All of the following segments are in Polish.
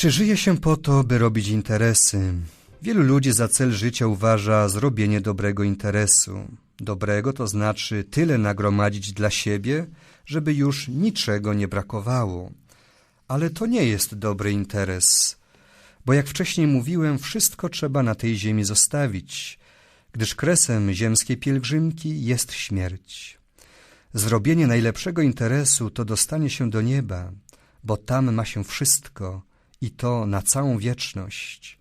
Czy żyje się po to, by robić interesy? Wielu ludzi za cel życia uważa zrobienie dobrego interesu. Dobrego to znaczy tyle nagromadzić dla siebie, żeby już niczego nie brakowało. Ale to nie jest dobry interes, bo jak wcześniej mówiłem, wszystko trzeba na tej ziemi zostawić, gdyż kresem ziemskiej pielgrzymki jest śmierć. Zrobienie najlepszego interesu to dostanie się do nieba, bo tam ma się wszystko i to na całą wieczność.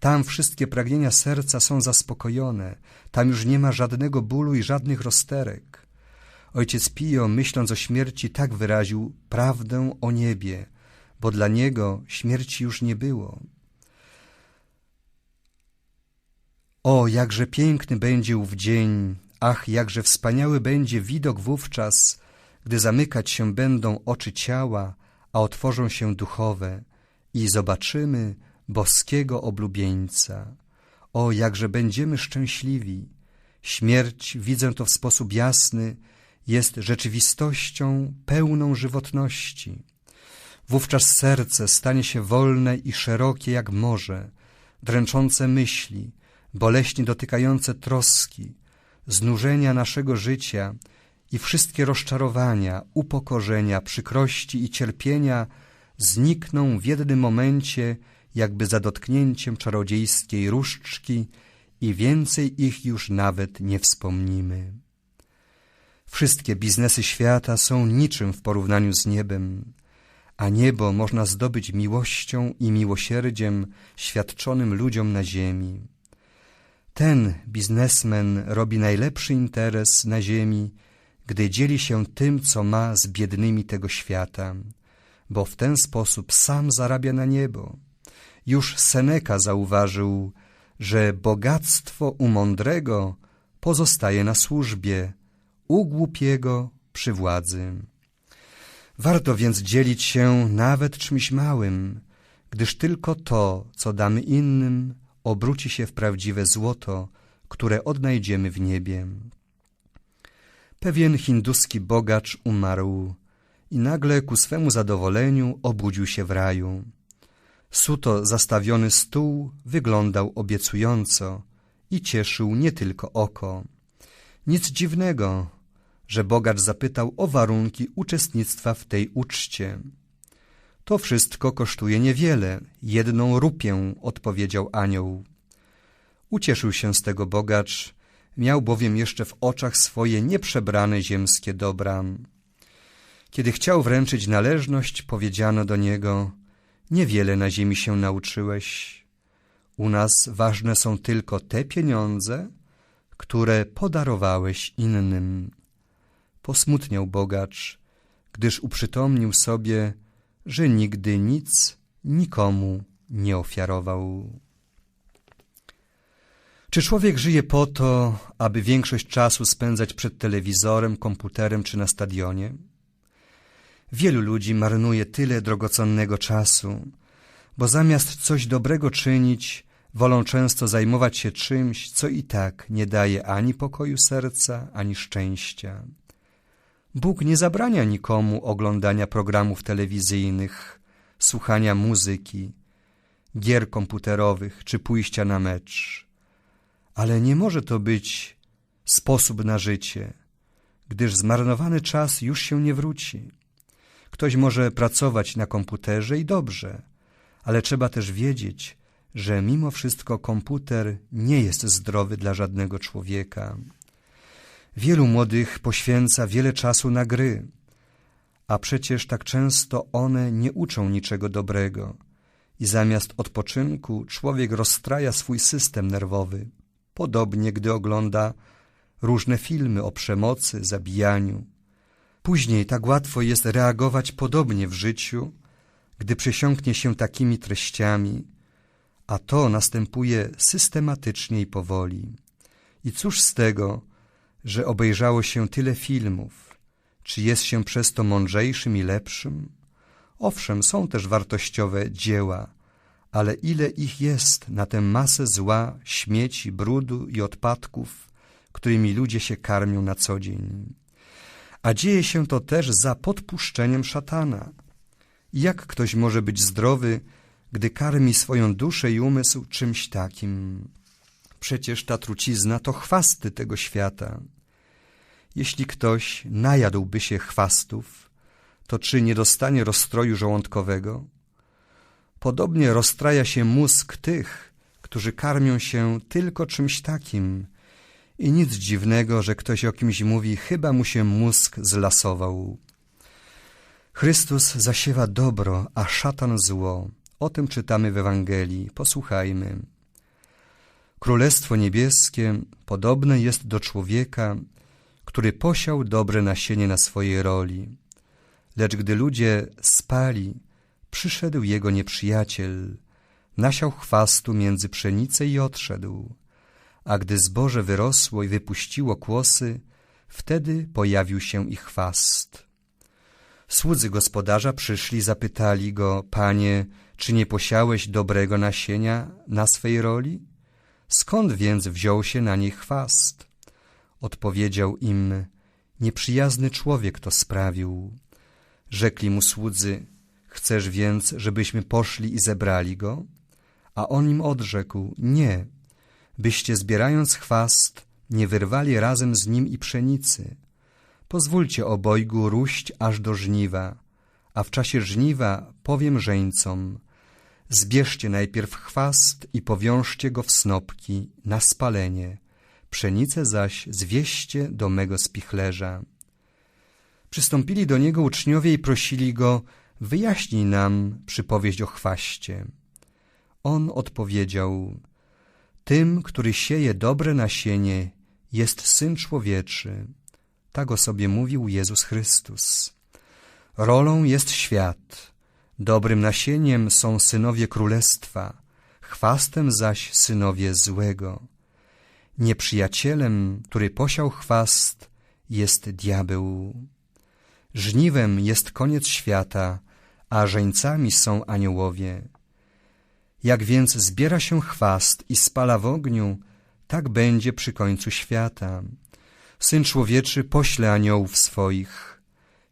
Tam wszystkie pragnienia serca są zaspokojone, tam już nie ma żadnego bólu i żadnych rozterek. Ojciec Pio, myśląc o śmierci, tak wyraził prawdę o niebie, bo dla niego śmierci już nie było. O, jakże piękny będzie ów dzień, ach, jakże wspaniały będzie widok wówczas, gdy zamykać się będą oczy ciała, a otworzą się duchowe i zobaczymy boskiego oblubieńca. O, jakże będziemy szczęśliwi! Śmierć, widzę to w sposób jasny, jest rzeczywistością pełną żywotności. Wówczas serce stanie się wolne i szerokie jak morze, dręczące myśli, boleśnie dotykające troski, znużenia naszego życia i wszystkie rozczarowania, upokorzenia, przykrości i cierpienia znikną w jednym momencie, jakby za dotknięciem czarodziejskiej różdżki i więcej ich już nawet nie wspomnimy. Wszystkie biznesy świata są niczym w porównaniu z niebem, a niebo można zdobyć miłością i miłosierdziem świadczonym ludziom na ziemi. Ten biznesmen robi najlepszy interes na ziemi, gdy dzieli się tym, co ma z biednymi tego świata, bo w ten sposób sam zarabia na niebo. Już Seneca zauważył, że bogactwo u mądrego pozostaje na służbie, u głupiego przy władzy. Warto więc dzielić się nawet czymś małym, gdyż tylko to, co damy innym, obróci się w prawdziwe złoto, które odnajdziemy w niebie. Pewien hinduski bogacz umarł i nagle ku swemu zadowoleniu obudził się w raju. Suto zastawiony stół wyglądał obiecująco i cieszył nie tylko oko. Nic dziwnego, że bogacz zapytał o warunki uczestnictwa w tej uczcie. To wszystko kosztuje niewiele, jedną rupię, odpowiedział anioł. Ucieszył się z tego bogacz, miał bowiem jeszcze w oczach swoje nieprzebrane ziemskie dobra. Kiedy chciał wręczyć należność, powiedziano do niego – niewiele na ziemi się nauczyłeś. U nas ważne są tylko te pieniądze, które podarowałeś innym. Posmutniał bogacz, gdyż uprzytomnił sobie, że nigdy nic nikomu nie ofiarował. Czy człowiek żyje po to, aby większość czasu spędzać przed telewizorem, komputerem czy na stadionie? Wielu ludzi marnuje tyle drogocennego czasu, bo zamiast coś dobrego czynić, wolą często zajmować się czymś, co i tak nie daje ani pokoju serca, ani szczęścia. Bóg nie zabrania nikomu oglądania programów telewizyjnych, słuchania muzyki, gier komputerowych czy pójścia na mecz. Ale nie może to być sposób na życie, gdyż zmarnowany czas już się nie wróci. Ktoś może pracować na komputerze i dobrze, ale trzeba też wiedzieć, że mimo wszystko komputer nie jest zdrowy dla żadnego człowieka. Wielu młodych poświęca wiele czasu na gry, a przecież tak często one nie uczą niczego dobrego i zamiast odpoczynku człowiek rozstraja swój system nerwowy, podobnie gdy ogląda różne filmy o przemocy, zabijaniu. Później tak łatwo jest reagować podobnie w życiu, gdy przesiąknie się takimi treściami, a to następuje systematycznie i powoli. I cóż z tego, że obejrzało się tyle filmów, czy jest się przez to mądrzejszym i lepszym? Owszem, są też wartościowe dzieła, ale ile ich jest na tę masę zła, śmieci, brudu i odpadków, którymi ludzie się karmią na co dzień. A dzieje się to też za podpuszczeniem szatana. Jak ktoś może być zdrowy, gdy karmi swoją duszę i umysł czymś takim. Przecież ta trucizna to chwasty tego świata. Jeśli ktoś najadłby się chwastów, to czy nie dostanie rozstroju żołądkowego? Podobnie rozstraja się mózg tych, którzy karmią się tylko czymś takim i nic dziwnego, że ktoś o kimś mówi, chyba mu się mózg zlasował. Chrystus zasiewa dobro, a szatan zło. O tym czytamy w Ewangelii. Posłuchajmy. Królestwo niebieskie podobne jest do człowieka, który posiał dobre nasienie na swojej roli. Lecz gdy ludzie spali, przyszedł jego nieprzyjaciel, nasiał chwastu między pszenicę i odszedł. A gdy zboże wyrosło i wypuściło kłosy, wtedy pojawił się ich chwast. Słudzy gospodarza przyszli, zapytali go, panie, czy nie posiałeś dobrego nasienia na swej roli? Skąd więc wziął się na niej chwast? Odpowiedział im, nieprzyjazny człowiek to sprawił. Rzekli mu słudzy, chcesz więc, żebyśmy poszli i zebrali go? A on im odrzekł, nie, byście zbierając chwast, nie wyrwali razem z nim i pszenicy. Pozwólcie obojgu róść aż do żniwa, a w czasie żniwa powiem żeńcom, zbierzcie najpierw chwast i powiążcie go w snopki na spalenie, pszenicę zaś zwieście do mego spichlerza. Przystąpili do niego uczniowie i prosili go, wyjaśnij nam przypowieść o chwaście. On odpowiedział, tym, który sieje dobre nasienie, jest Syn Człowieczy. Tak o sobie mówił Jezus Chrystus. Rolą jest świat, dobrym nasieniem są synowie królestwa, chwastem zaś synowie złego. Nieprzyjacielem, który posiał chwast, jest diabeł. Żniwem jest koniec świata, a żeńcami są aniołowie. Jak więc zbiera się chwast i spala w ogniu, tak będzie przy końcu świata. Syn człowieczy pośle aniołów swoich.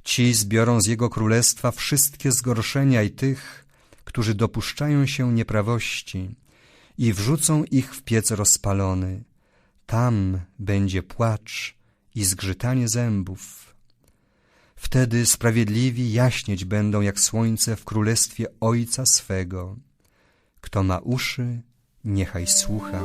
Ci zbiorą z jego królestwa wszystkie zgorszenia i tych, którzy dopuszczają się nieprawości i wrzucą ich w piec rozpalony. Tam będzie płacz i zgrzytanie zębów. Wtedy sprawiedliwi jaśnieć będą jak słońce w królestwie Ojca swego. Kto ma uszy, niechaj słucha.